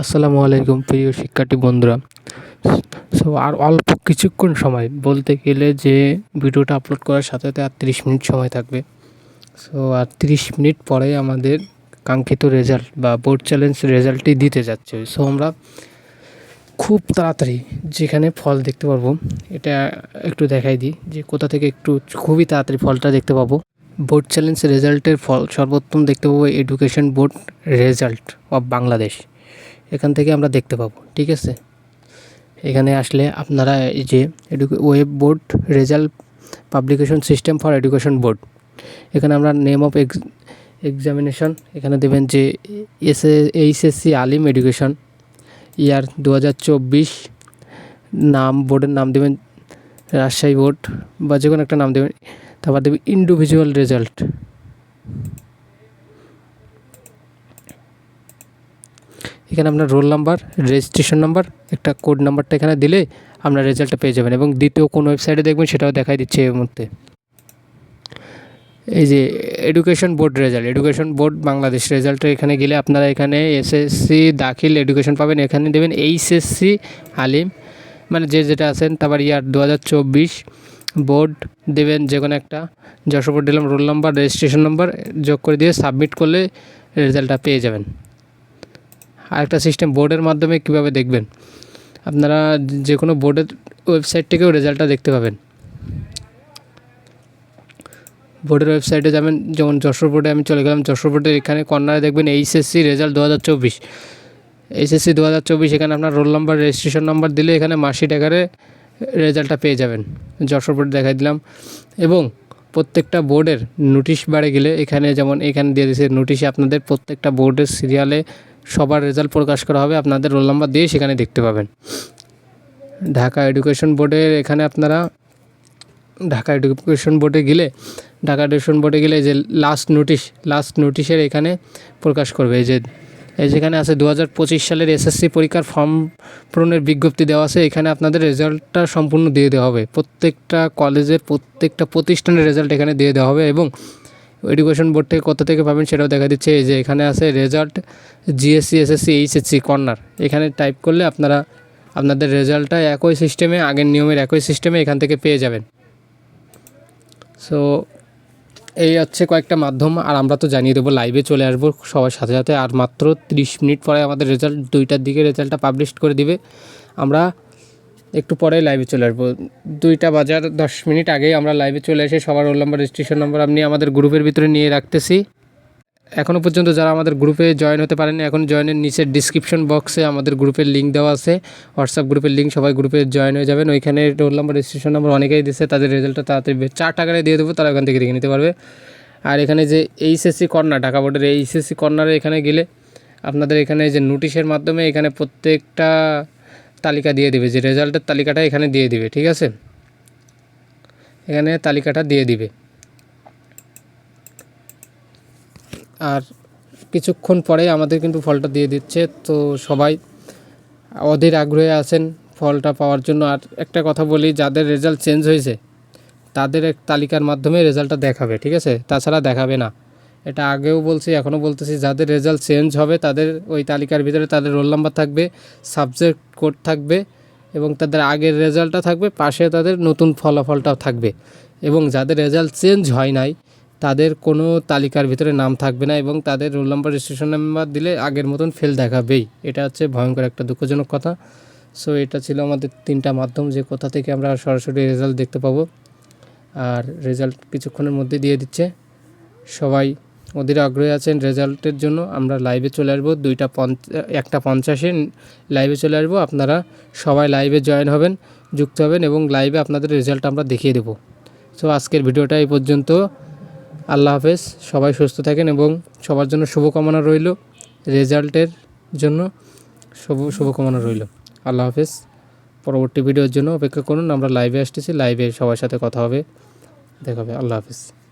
আসসালামু আলাইকুম, প্রিয় শিক্ষার্থী বন্ধুরা। সো আর অল্প কিছুক্ষণ সময় বলতে গেলে যে ভিডিওটা আপলোড করার সাথে সাথে আর তিরিশ মিনিট সময় থাকবে। সো আর তিরিশ মিনিট পরে আমাদের কাঙ্ক্ষিত রেজাল্ট বা বোর্ড চ্যালেঞ্জ রেজাল্টটি দিতে যাচ্ছে। সো আমরা খুব তাড়াতাড়ি যেখানে ফল দেখতে পারব এটা একটু দেখাই দিই যে কোথা থেকে একটু খুবই তাড়াতাড়ি ফলটা দেখতে পাবো। বোর্ড চ্যালেঞ্জ রেজাল্টের ফল সর্বোত্তম দেখতে পাবো education board result of Bangladesh এখান থেকে আমরা দেখতে পাবো, ঠিক আছে? এখানে আসলে আপনারা এই যে web board result publication system for education board এখানে আমরা নেম অফ এক্স এক্সামিনেশন এখানে দেবেন যে S, HSC Alim education year দু হাজার চব্বিশ, নাম বোর্ডের নাম দেবেন রাজশাহী বোর্ড বা যে কোনো একটা নাম দেবেন, তারপর দেবেন ইন্ডিভিজুয়াল রেজাল্ট এখানে আপনার রোল নাম্বার রেজিস্ট্রেশন নাম্বার, একটা কোড নাম্বারটা এখানে দিলে আপনার রেজাল্টটা পেয়ে যাবেন এবং দ্বিতীয় কোন ওয়েবসাইটে দেখবেন সেটাও দেখাই দিচ্ছে এই মুহূর্তে। এই যে education board result education board Bangladesh রেজাল্টের এখানে গেলে আপনারা এখানে এসএসসি দাখিল এডুকেশন পাবেন। এখানে দেবেন এইচএসসি আলিম মানে যে যেটা আছেন তারপর ইয়ার দু হাজার চব্বিশ বোর্ড দেবেন যে কোনো একটা। যশোর দিলাম রোল নাম্বার রেজিস্ট্রেশন নাম্বার যোগ করে দিয়ে সাবমিট করলে রেজাল্টটা পেয়ে যাবেন। আরেকটা সিস্টেম বোর্ডের মাধ্যমে কীভাবে দেখবেন? আপনারা যে কোনো বোর্ডের ওয়েবসাইট থেকেও রেজাল্টটা দেখতে পাবেন। বোর্ডের ওয়েবসাইটে যাবেন, যেমন যশোর বোর্ডে আমি চলে গেলাম, যশোর বোর্ডের এখানে কর্নারে দেখবেন এইচএসসি রেজাল্ট দু হাজার চব্বিশ। এইচএসসি দু হাজার চব্বিশ, এখানে আপনার রোল নাম্বার রেজিস্ট্রেশন নাম্বার দিলে এখানে মাসিক আকারে রেজাল্টটা পেয়ে যাবেন। যশোর বোর্ড দেখাই দিলাম। এবং প্রত্যেকটা বোর্ডের নোটিশ বাড়ে গেলে এখানে যেমন এখানে দিয়ে দিয়েছে নোটিশে আপনাদের প্রত্যেকটা বোর্ডের সিরিয়ালে সবার রেজাল্ট প্রকাশ করা হবে, আপনাদের রোল নাম্বার দিয়ে সেখানে দেখতে পাবেন। ঢাকা এডুকেশন বোর্ডের এখানে আপনারা ঢাকা এডুকেশন বোর্ডে গেলে, ঢাকা এডুকেশন বোর্ডে গেলে যে লাস্ট নোটিশ লাস্ট নোটিশের এখানে প্রকাশ করবে। এই যে, এই যেখানে আছে দু হাজার পঁচিশ সালের এসএসসি পরীক্ষার ফর্ম পূরণের বিজ্ঞপ্তি দেওয়া আছে, এখানে আপনাদের রেজাল্টটা সম্পূর্ণ দিয়ে দেওয়া হবে। প্রত্যেকটা কলেজের প্রত্যেকটা প্রতিষ্ঠানের রেজাল্ট এখানে দিয়ে দেওয়া হবে এবং এডুকেশন বোর্ড থেকে কত থেকে পাবেন সেটাও দেখা দিচ্ছে। এই যে এখানে আছে result GSC SSC HSC corner এখানে টাইপ করলে আপনারা আপনাদের রেজাল্টটা একই সিস্টেমে আগের নিয়মের একই সিস্টেমে এখান থেকে পেয়ে যাবেন। সো এই হচ্ছে কয়েকটা মাধ্যম, আর আমরা তো জানিয়ে দেবো লাইভে চলে আসব সবার সাথে সাথে, আর মাত্র তিরিশ মিনিট পরে আমাদের রেজাল্ট দুইটার দিকে রেজাল্টটা পাবলিশ করে দিবে। আমরা একটু পরে লাইভে চলে আসব। দুইটা বাজার, দশ মিনিট আগেই আমরা লাইভে চলে এসে সবার রোল নাম্বার রেজিস্ট্রেশন নাম্বার আপনি আমাদের গ্রুপের ভিতরে নিয়ে রাখতেছি। এখনও পর্যন্ত যারা আমাদের গ্রুপে জয়েন হতে পারেনি এখন জয়েনের নিচের ডিসক্রিপশন বক্সে আমাদের গ্রুপের লিঙ্ক দেওয়া আছে। হোয়াটসঅ্যাপ গ্রুপের লিঙ্ক সবাই গ্রুপে জয়েন হয়ে যাবেন। ওইখানে রোল নাম্বার রেজিস্ট্রেশন নাম্বার অনেকেই দিচ্ছে তাদের রেজাল্টটা তাড়াতাড়ি চার টাকায় দিয়ে দেবো, তারা ওখান থেকে দেখে নিতে পারবে। আর এখানে যে এইচএসসি কর্নার, ঢাকা বোর্ডের এইচএসসি কর্নারে এখানে গেলে আপনাদের এখানে যে নোটিশের মাধ্যমে এখানে প্রত্যেকটা তালিকা দিয়ে দিবে, যে রেজাল্টের তালিকাটা এখানে দিয়ে দিবে, ঠিক আছে? এখানে তালিকাটা দিয়ে দিবে। আর কিছুক্ষণ পরে আমাদের কিন্তু ফলটা দিয়ে দিচ্ছে। তো সবাই অধীর আগ্রহে আছেন ফলটা পাওয়ার জন্য। আর একটা কথা বলি, যাদের রেজাল্ট চেঞ্জ হয়েছে, তাদের এক তালিকার মাধ্যমে রেজাল্টটা দেখাবে, ঠিক আছে? তাছাড়া দেখাবে না। এটা আগেও বলছি, এখনও বলতেছি, যাদের রেজাল্ট চেঞ্জ হবে, তাদের ওই তালিকার ভিতরে তাদের রোল নাম্বার থাকবে সাবজেক্ট কোড থাকবে এবং তাদের আগের রেজাল্টটা থাকবে, পাশে তাদের নতুন ফলাফলটাও থাকবে। এবং যাদের রেজাল্ট চেঞ্জ হয় নাই তাদের কোনো তালিকার ভিতরে নাম থাকবে না এবং তাদের রোল নাম্বার রেজিস্ট্রেশন নাম্বার দিলে আগের মতন ফেল দেখাবেই। এটা হচ্ছে ভয়ঙ্কর একটা দুঃখজনক কথা। সো এটা ছিল আমাদের তিনটা মাধ্যম, যে কোথা থেকে আমরা সরাসরি রেজাল্ট দেখতে পাবো। আর রেজাল্ট কিছুক্ষণের মধ্যে দিয়ে দিচ্ছে। সবাই ওদের আগ্রহী আছেন রেজাল্টের জন্য। আমরা লাইভে চলে আসব। দুইটা পঞ্চা, একটা পঞ্চাশে লাইভে চলে আসব। আপনারা সবাই লাইভে জয়েন হবেন, যুক্ত হবেন এবং লাইভে আপনাদের রেজাল্ট আমরা দেখিয়ে দেবো। সো আজকের ভিডিওটা এই পর্যন্ত। আল্লাহ হাফেজ, সবাই সুস্থ থাকেন এবং সবার জন্য শুভকামনা রইল। রেজাল্টের জন্য শুভ, শুভকামনা রইল। আল্লাহ হাফেজ, পরবর্তী ভিডিওর জন্য অপেক্ষা করুন। আমরা লাইভে আসতেছি। লাইভে সবার সাথে কথা হবে। দেখাবে আল্লাহ হাফেজ।